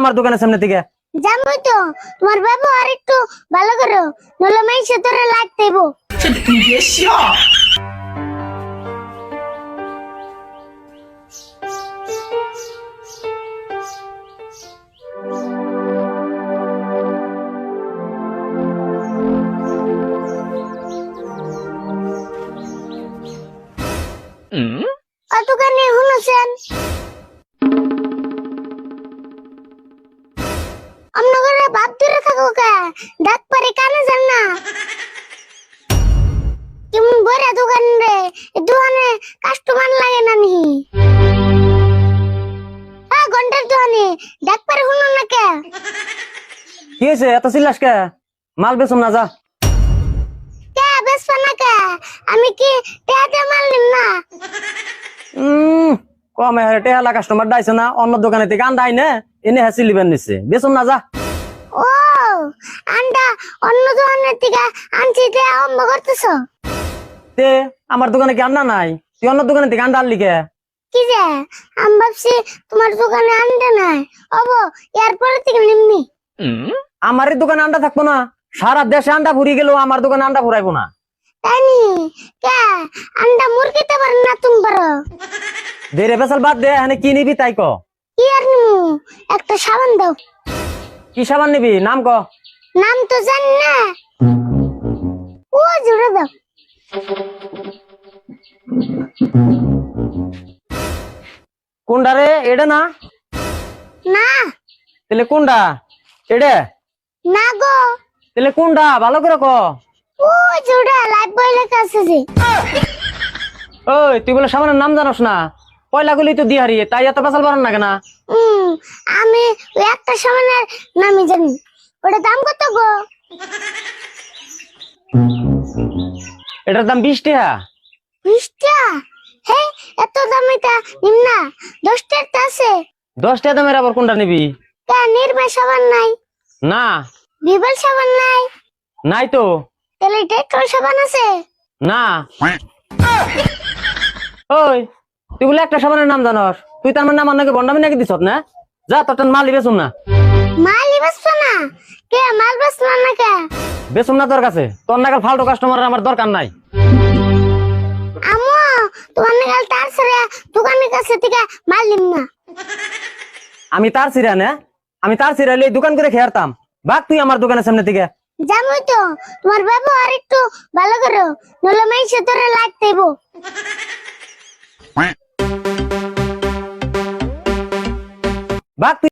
আমার দোকানের সামনে থেকে? জানবই তো তোমার ব্যবহার একটু ভালো করো নলে মাইসে তোরে লাগতে দেবো। অতখানি শুনেছেন? লাগে না নি। ঘণ্টার দোকানে ডাক পারে শুনো না কে? কি হয়েছে? এত চিল্লাস কে? মাল বেচুম না যা। কে না কে? আমি কি টেহাতে মাল নিম না? উম কমে টেহালা কাস্টমার ডাইছে না অন্য দোকানে থেকে আন্ডা আইনে এনে হ্যাঁ লিবেন নিচ্ছে বেচুম না যা। ও আন্ডা অন্য দোকানের থেকে আনছি তে আরম্ভ করতেছ? তে আমার দোকানে কি আন্ডা নাই? তুই অন্য দোকানে থেকে আন্ডা আনলি কে? কি যে? আমি ভাবছি তোমার দোকানে আন্ডা নাই। অবো এরপরে থেকে আমার দোকানে আন্ডা থাকব না। সারা দেশে আন্ডা ফুরিয়ে গেলেও আমার দোকানে আন্ডা ফুরাইবো না। তাই নি? কে? আন্ডা মুরগিতে না তুমি পারো দেরে বেসাল বাদ দে এখানে কি নিবি তাই ক। কি আর নিমু? একটা সাবান দাও। কি সাবান নিবি? নাম ক। নাম তো জানি না। ও জুড়ে দাও। কোনটা রে? এটা না? না। তাহলে কোনটা এটা না গো। তাহলে কোনটা ভালো করে ক। ও জুড়ে লাইফ বয় লেখা আছে ওই তুই বলে সাবানের নাম জানোস না। পয়লা গুলি তো দিহারি তাই এত বেসাল বানান না কেনা? আমি ওই একটা সাবানের নামই জানি। ওটা দাম কত গো? এটার দাম বিশ টাকা। বিশটা হে এত দামিটা নিম না। দশটার তো আছে। দশ টাকা দামের আবার কোনটা নিবি? কে নির্মা সাবান নাই। না। বিবল সাবান নাই। নাই তো। তাহলে ডেটল সাবান আছে? না। ওই তুই বলে একটা সাবানের নাম জানস। তুই তার মানে আমার নাকি বন্ডামি নাকি দিছত না? যা তোর মাল বেচুম না। মালই বেসছো না। কে মাল বেসলো না কে বেচুম না তোর কাছে? তোর নাগাল ফালতু কাস্টমার আমার দরকার নাই। আমো তোমার নিকাল তার ছেড়ে দোকানের কাছে থেকে মাল নিম না। আমি তার সিরা না আমি তার সিরা এই দোকান করে খেয়ারতাম বাক তুই আমার দোকানের সামনে থেকে। জানোই তো তোমার ব্যবহার একটু ভালো করো নলে মাইসে তোরে লাগতে দেবো। বাক তুই